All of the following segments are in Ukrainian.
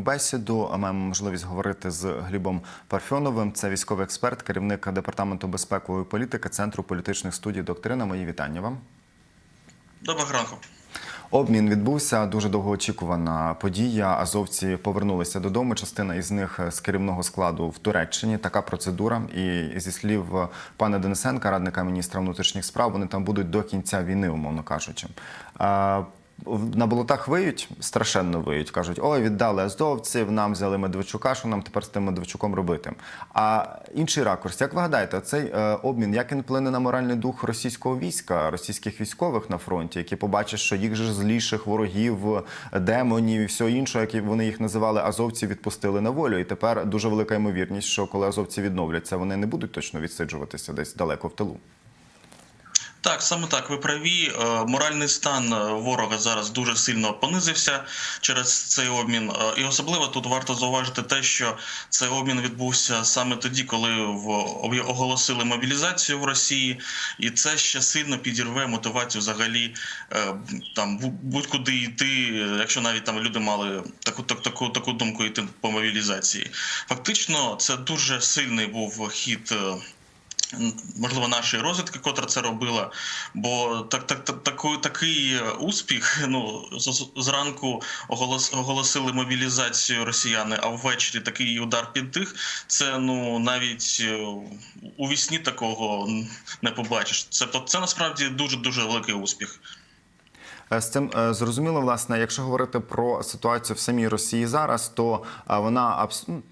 Бесіду А маємо можливість говорити з Глібом Парфьоновим. Це військовий експерт, керівник департаменту безпекової політики Центру політичних студій Доктрина. Мої вітання вам. Доброго ранку. Обмін відбувся дуже довгоочікувана подія. Азовці повернулися додому. Частина із них з керівного складу в Туреччині. Така процедура. І зі слів пана Денисенка, радника міністра внутрішніх справ, вони там будуть до кінця війни, умовно кажучи. На болотах виють, страшенно виють. Кажуть, ой, віддали азовців, нам взяли Медведчука, що нам тепер з тим Медведчуком робити. А інший ракурс, як ви гадаєте, цей е, обмін, як він вплине на моральний дух російського війська, російських військових на фронті, які побачать, що їх же зліших ворогів, демонів і все інше, які вони їх називали азовці, відпустили на волю. І тепер дуже велика ймовірність, що коли азовці відновляться, вони не будуть точно відсиджуватися десь далеко в тилу. Так, саме так, ви праві. Е, Моральний стан е, ворога зараз дуже сильно понизився через цей обмін. Е, І особливо тут варто зауважити те, що цей обмін відбувся саме тоді, коли в оголосили мобілізацію в Росії, і це ще сильно підірве мотивацію взагалі там бу- будь-куди йти, якщо навіть там люди мали таку таку, таку думку йти по мобілізації. Фактично, це дуже сильний був хід. Е, можливо, нашої розвідки, котра це робила. Бо так, так, так, таку- такий успіх. Ну зранку оголос, оголосили мобілізацію росіяни, а ввечері такий удар під тих. Це ну навіть е, у вісні такого не побачиш. Це це насправді дуже дуже великий успіх. Е, З цим е, зрозуміло, власне, якщо говорити про ситуацію в самій Росії зараз, то е, вона абс... ну,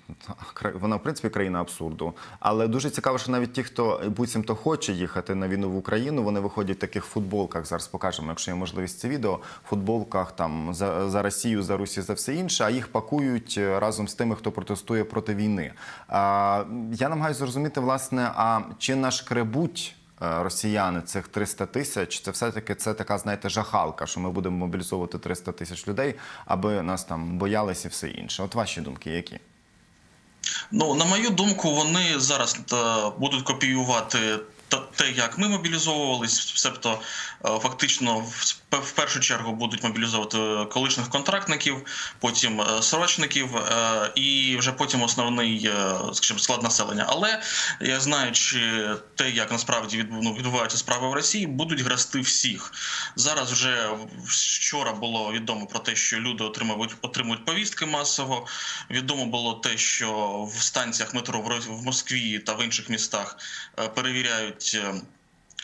вона в принципі країна абсурду. Але дуже цікаво, що навіть ті, хто буцімто хоче їхати на війну в Україну, вони виходять в таких футболках. Зараз покажемо, якщо є можливість це відео. Футболках там за, за Росію, за Русі, за все інше, а їх пакують разом з тими, хто протестує проти війни. Я намагаюся зрозуміти, власне, а чи нашкребуть е, росіяни цих 300 тисяч, це все-таки це така, знаєте, жахалка, що ми будемо мобілізовувати 300 тисяч людей, аби нас там боялися і все інше. От ваші думки які? Ну, на мою думку, вони зараз е, будуть копіювати та- те, як ми мобілізовувались, себто е, фактично в пе- в першу чергу будуть мобілізовувати колишніх контрактників, потім е, срочників е, і вже потім основний, скажімо, склад населення. Але я знаючи те, як насправді ну, відбуваються справи в Росії, будуть грести всіх. Зараз вже вчора було відомо про те, що люди отримують отримують повістки масово. Відомо було те, що в станціях метро в Москві та в інших містах перевіряють. Е,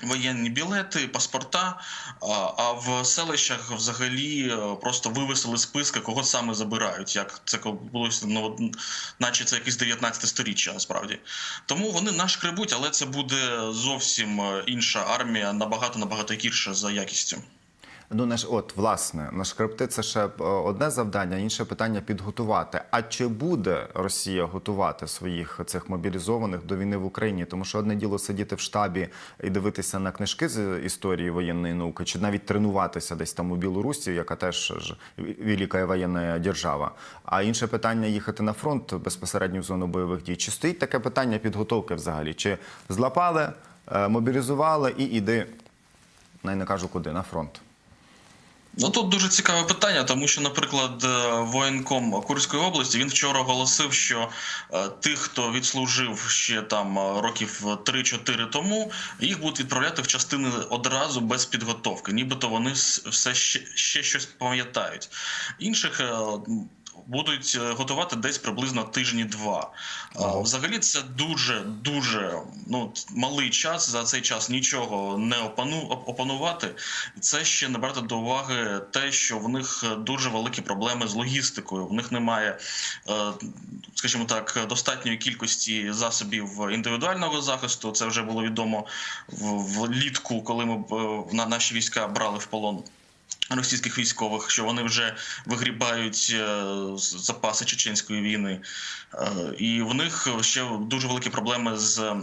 Воєнні білети, паспорта, а, а в селищах взагалі е, просто вивесили списки, кого саме забирають, як це було ну, наче це якесь 19 сторіччя насправді. Тому вони нашкребуть, але це буде зовсім е, інша армія, набагато набагато гірша за якістю. Ну, наш, от, власне, нашкребти це ще е, одне завдання, інше питання підготувати. А чи буде Росія готувати своїх цих мобілізованих до війни в Україні? Тому що одне діло сидіти в штабі і дивитися на книжки з історії воєнної науки, чи навіть тренуватися десь там у Білорусі, яка теж ж велика воєнна держава. А інше питання їхати на фронт безпосередньо в зону бойових дій. Чи стоїть таке питання підготовки взагалі? Чи злапали, е, мобілізували і іди, най не кажу куди, на фронт? Ну тут дуже цікаве питання, тому що, наприклад, е, воєнком Курської області він вчора оголосив, що е, тих, хто відслужив ще там е, років 3-4 тому, їх будуть відправляти в частини одразу без підготовки, нібито вони все ще, ще щось пам'ятають. Інших. Будуть е, готувати десь приблизно тижні-два. Е, Ого. Взагалі, це дуже дуже ну малий час. За цей час нічого не опану опанувати. І це ще не брати до уваги те, що в них дуже великі проблеми з логістикою. В них немає, е, скажімо так, достатньої кількості засобів індивідуального захисту. Це вже було відомо влітку, коли ми на наші війська брали в полон. Російських військових, що вони вже вигрібають е, запаси чеченської війни, Е, і в них ще дуже великі проблеми з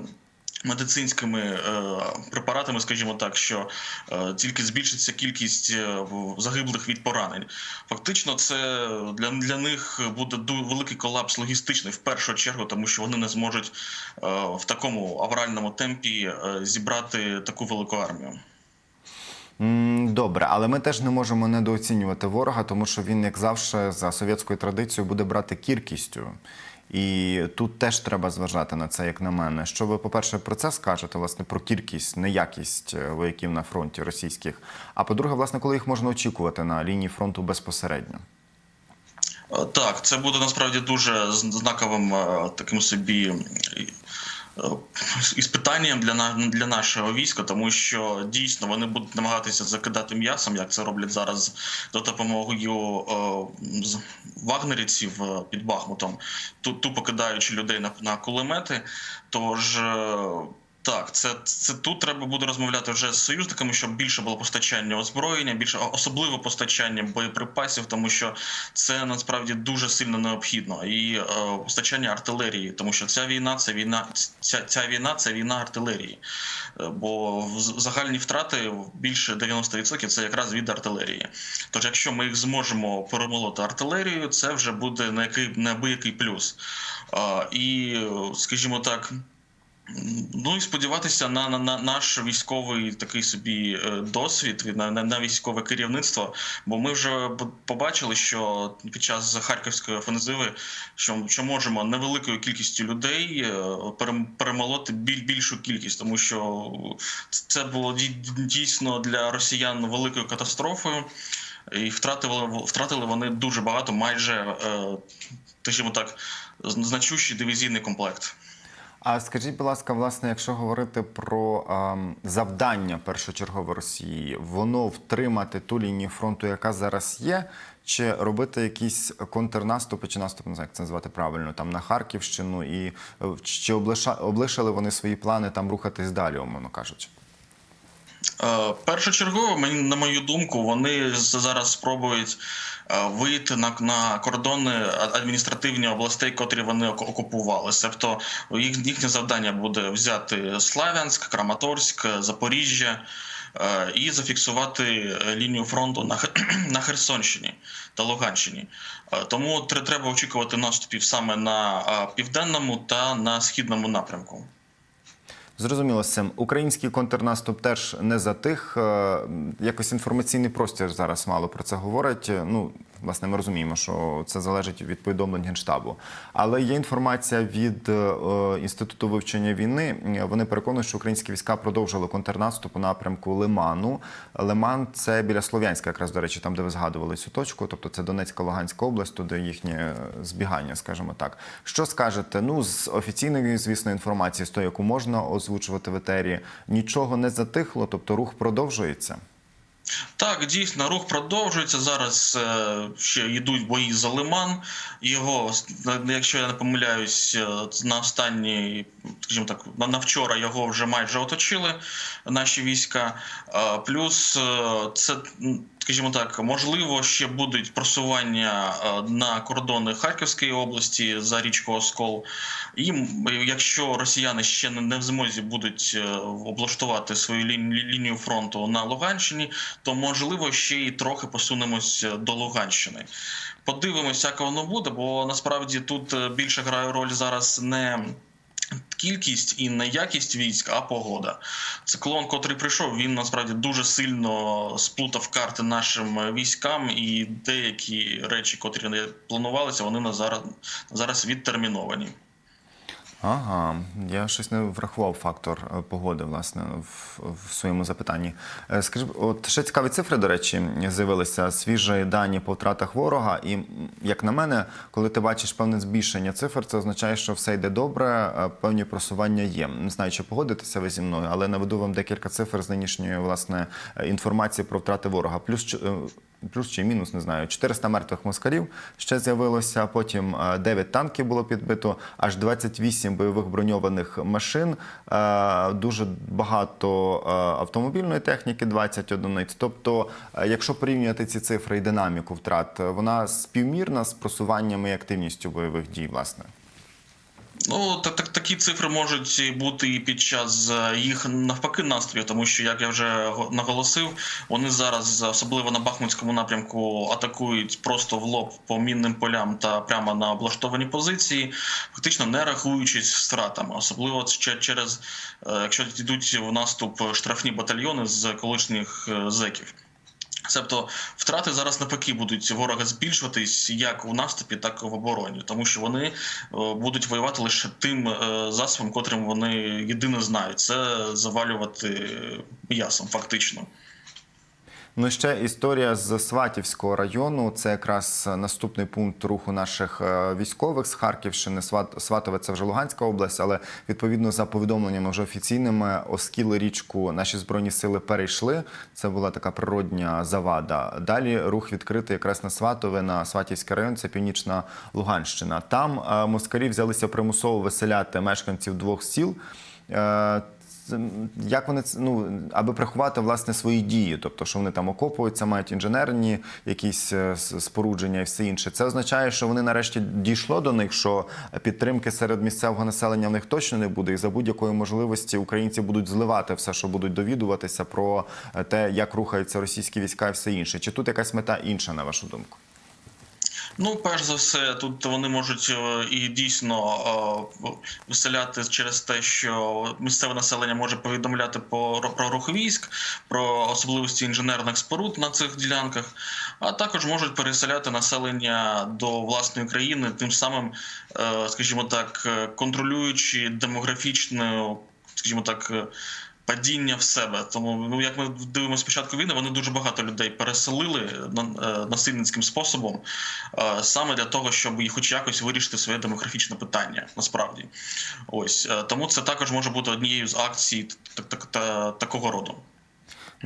медицинськими е, препаратами, скажімо так, що тільки збільшиться кількість загиблих від поранень. Фактично, це для, для них буде великий колапс логістичний в першу чергу, тому що вони не зможуть в такому авральному темпі зібрати таку велику армію. Добре, але ми теж не можемо недооцінювати ворога, тому що він, як завжди, за совєтською традицією буде брати кількістю. І тут теж треба зважати на це, як на мене. Що ви, по-перше, про це скажете, власне, про кількість, не якість е, вояків на фронті російських. А по-друге, власне, коли їх можна очікувати на лінії фронту безпосередньо? Е, Так, це буде насправді дуже знаковим е, таким собі е, іспитанням для на- для нашого війська, тому що дійсно вони будуть намагатися закидати м'ясом, як це роблять зараз за допомогою е, вагнерівців е, під Бахмутом, ту- тупо кидаючи людей на, на кулемети. Тож. Так, це, це тут треба буде розмовляти вже з союзниками, щоб більше було постачання озброєння, більше особливо постачання боєприпасів, тому що це насправді дуже сильно необхідно. І е, постачання артилерії, тому що ця війна це війна, ця, ця війна це війна артилерії. Е, Бо загальні втрати більше 90% це якраз від артилерії. Тож, якщо ми їх зможемо перемолоти артилерією, це вже буде неякий неабиякий плюс. Е, І, скажімо так. Ну і сподіватися на, на, на наш військовий такий собі е, досвід, на, на, на військове керівництво. Бо ми вже побачили, що під час харківської офензиви, що, що можемо невеликою кількістю людей е, перемолоти біль, більшу кількість, тому що це було дій- дійсно для росіян великою катастрофою. І втратили, втратили вони дуже багато, майже, е, скажімо так, значущий дивізійний комплект. А скажіть, будь ласка, власне, якщо говорити про е, завдання першочергове Росії, воно втримати ту лінію фронту, яка зараз є, чи робити якісь контрнаступи чи наступ, не знаю, як це назвати правильно, там на Харківщину, і е, чи облиша, облишили вони свої плани там рухатись далі, умовно кажучи? Е, Першочергово, мені на мою думку, вони зараз спробують е, вийти на, на кордони адміністративні областей, котрі вони оку- окупували. Тобто їх, їхнє завдання буде взяти Славянськ, Краматорськ, Запоріжжя. е, І зафіксувати лінію фронту на, на Херсонщині та Луганщині. Тому треба очікувати наступів саме на південному та на східному напрямку. Зрозуміло цим. Український контрнаступ теж не затих. тих, Якось інформаційний простір зараз мало про це говорить. Ну, власне, ми розуміємо, що це залежить від повідомлень Генштабу. Але є інформація від е, Інституту вивчення війни. Вони переконують, що українські війська продовжили контрнаступ у напрямку Лиману. Лиман це біля Слов'янська, якраз до речі, там, де ви згадували цю точку. Тобто це Донецька Луганська область, туди їхнє е, збігання, скажімо так. Що скажете? Ну, з офіційної, звісно, інформації, з тої, яку можна озвучувати в етері, нічого не затихло, тобто рух продовжується. Так, дійсно, рух продовжується. Зараз е, ще йдуть бої за Лиман. Його, якщо я не помиляюсь, е, на останній, скажімо так, на, вчора його вже майже оточили наші війська. Е, плюс е, це. Скажімо так, можливо, ще будуть просування е, на кордони Харківської області за річку Оскол. І якщо росіяни ще не в змозі будуть облаштувати свою лі- лі- лінію фронту на Луганщині, то можливо ще й трохи посунемось до Луганщини. Подивимося, як воно буде, бо насправді тут більше грає роль зараз не. Кількість і не якість військ, а погода. Циклон, котрий прийшов, він насправді дуже сильно сплутав карти нашим військам, і деякі речі, котрі не планувалися, вони на зараз, зараз відтерміновані. Ага, я щось не врахував фактор е, погоди, власне, в, в своєму запитанні. Е, Скажіть, от ще цікаві цифри, до речі, з'явилися свіжі дані по втратах ворога. І як на мене, коли ти бачиш певне збільшення цифр, це означає, що все йде добре, е, певні просування є. Не знаю, чи погодитеся ви зі мною, але наведу вам декілька цифр з нинішньої власне інформації про втрати ворога. Плюс плюс чи мінус, не знаю, 400 мертвих москалів ще з'явилося. Потім е, 9 танків було підбито, аж 28 бойових броньованих машин, е, дуже багато е, автомобільної техніки, 20 одиниць. Тобто, е, якщо порівнювати ці цифри і динаміку втрат, е, вона співмірна з просуванням і активністю бойових дій, власне. Ну, так, так, такі цифри можуть бути і під час е, їх навпаки настрою, тому що, як я вже го- наголосив, вони зараз, особливо на Бахмутському напрямку, атакують просто в лоб по мінним полям та прямо на облаштовані позиції, фактично не рахуючись втратами, особливо ще через е, якщо йдуть в наступ штрафні батальйони з колишніх е, зеків. Себто втрати зараз навпаки будуть ворога збільшуватись як у наступі, так і в обороні, тому що вони е, будуть воювати лише тим е, засобом, котрим вони єдине знають. Це завалювати м'ясом, фактично. Ну ще історія з Сватівського району. Це якраз наступний пункт руху наших е, військових з Харківщини. Сват- Сватове це вже Луганська область, але відповідно за повідомленнями вже офіційними Оскіли річку наші збройні сили перейшли. Це була така природня завада. Далі рух відкритий якраз на Сватове, на Сватівський район. Це північна Луганщина. Там е, москалі взялися примусово виселяти мешканців двох сіл. Як вони ну, аби приховати власне свої дії, тобто, що вони там окопуються, мають інженерні якісь е, спорудження і все інше. Це означає, що вони нарешті дійшло до них, що підтримки серед місцевого населення в них точно не буде, і за будь-якої можливості українці будуть зливати все, що будуть довідуватися про е, те, як рухаються російські війська і все інше. Чи тут якась мета інша, на вашу думку? Ну, перш за все, тут вони можуть е, і дійсно е, виселяти через те, що місцеве населення може повідомляти по- про рух військ, про особливості інженерних споруд на цих ділянках, а також можуть переселяти населення до власної країни, тим самим, е, скажімо так, контролюючи демографічну, скажімо так. Е, Падіння в себе, тому ну як ми дивимося спочатку війни, вони дуже багато людей переселили на- е, насильницьким способом, е, саме для того, щоб їх хоч якось вирішити своє демографічне питання. Насправді, ось е, тому це також може бути однією з акцій так, так, та, такого роду.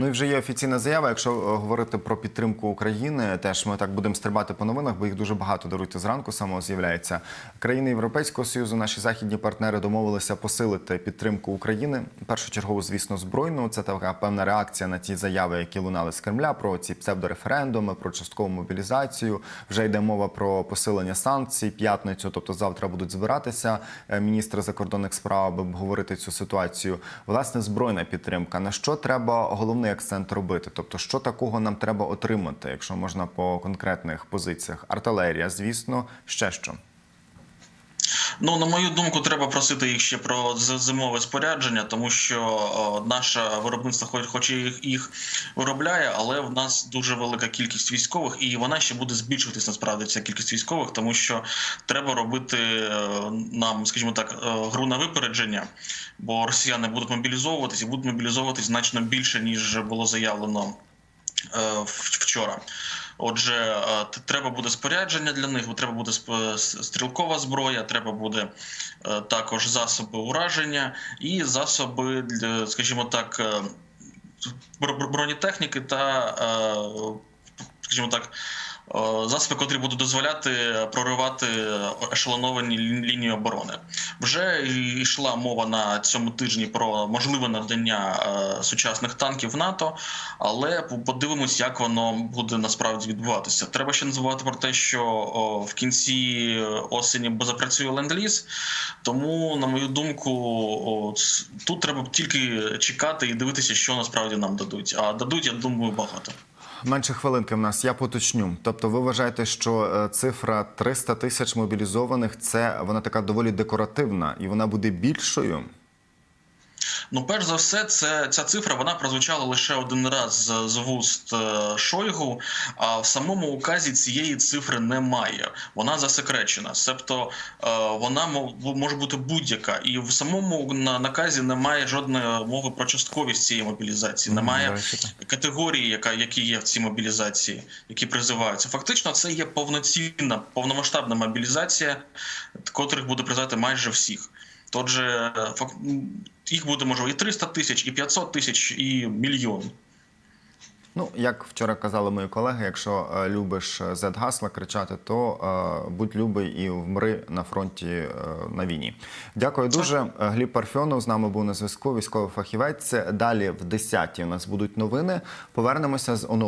Ну і вже є офіційна заява. Якщо е, говорити про підтримку України, теж ми так будемо стрибати по новинах, бо їх дуже багато даруйте зранку. Самого з'являється країни Європейського союзу. Наші західні партнери домовилися посилити підтримку України. Першочергово, звісно, збройну. Це така певна реакція на ті заяви, які лунали з Кремля про ці псевдореферендуми, про часткову мобілізацію. Вже йде мова про посилення санкцій п'ятницю. Тобто завтра будуть збиратися е, міністри закордонних справ, аби обговорити цю ситуацію. Власне, збройна підтримка. На що треба головний акцент робити? Тобто, що такого нам треба отримати, якщо можна по конкретних позиціях? Артилерія, звісно, ще що. Ну, на мою думку, треба просити їх ще про зимове спорядження, тому що о, наше виробництво, хоч, хоч їх, їх виробляє, але в нас дуже велика кількість військових, і вона ще буде збільшуватись насправді ця кількість військових, тому що треба робити е, нам, скажімо так, е, гру на випередження, бо росіяни будуть мобілізовуватись і будуть мобілізовуватись значно більше ніж було заявлено е, вчора. Отже, е, треба буде спорядження для них, треба буде стрілкова зброя, треба буде е, також засоби ураження і засоби, скажімо так, е, бро- бро- бронетехніки та, скажімо так, засоби, котрі будуть дозволяти проривати ешелоновані лінії оборони. Вже йшла мова на цьому тижні про можливе надання е, сучасних танків НАТО, але подивимось, як воно буде насправді відбуватися. Треба ще не забувати про те, що в кінці осені запрацює ленд-ліз, тому, на мою думку, тут треба тільки чекати і дивитися, що насправді нам дадуть. А дадуть, я думаю, багато. Менше хвилинки в нас. Я поточню. Тобто, ви вважаєте, що е, цифра 300 тисяч мобілізованих це вона така доволі декоративна і вона буде більшою. Ну, перш за все, це ця цифра вона прозвучала лише один раз з, з вуст е, Шойгу. А в самому указі цієї цифри немає. Вона засекречена. Себто е, вона може бути будь-яка, і в самому на- наказі немає жодної мови про частковість цієї мобілізації. Немає категорії, яка які є в цій мобілізації, які призиваються. Фактично, це є повноцінна, повномасштабна мобілізація, котрих буде призивати майже всіх. М, їх буде можливо і 300 тисяч, і 500 тисяч, і мільйон. Ну, як вчора казали мої колеги, якщо е, любиш е, Z-гасла кричати, то е, будь любий і вмри на фронті е, на війні. Дякую дуже. Е, Гліб Парфьонов з нами був на зв'язку. Військовий фахівець. Далі в 10-й у нас будуть новини. Повернемося з оновленням.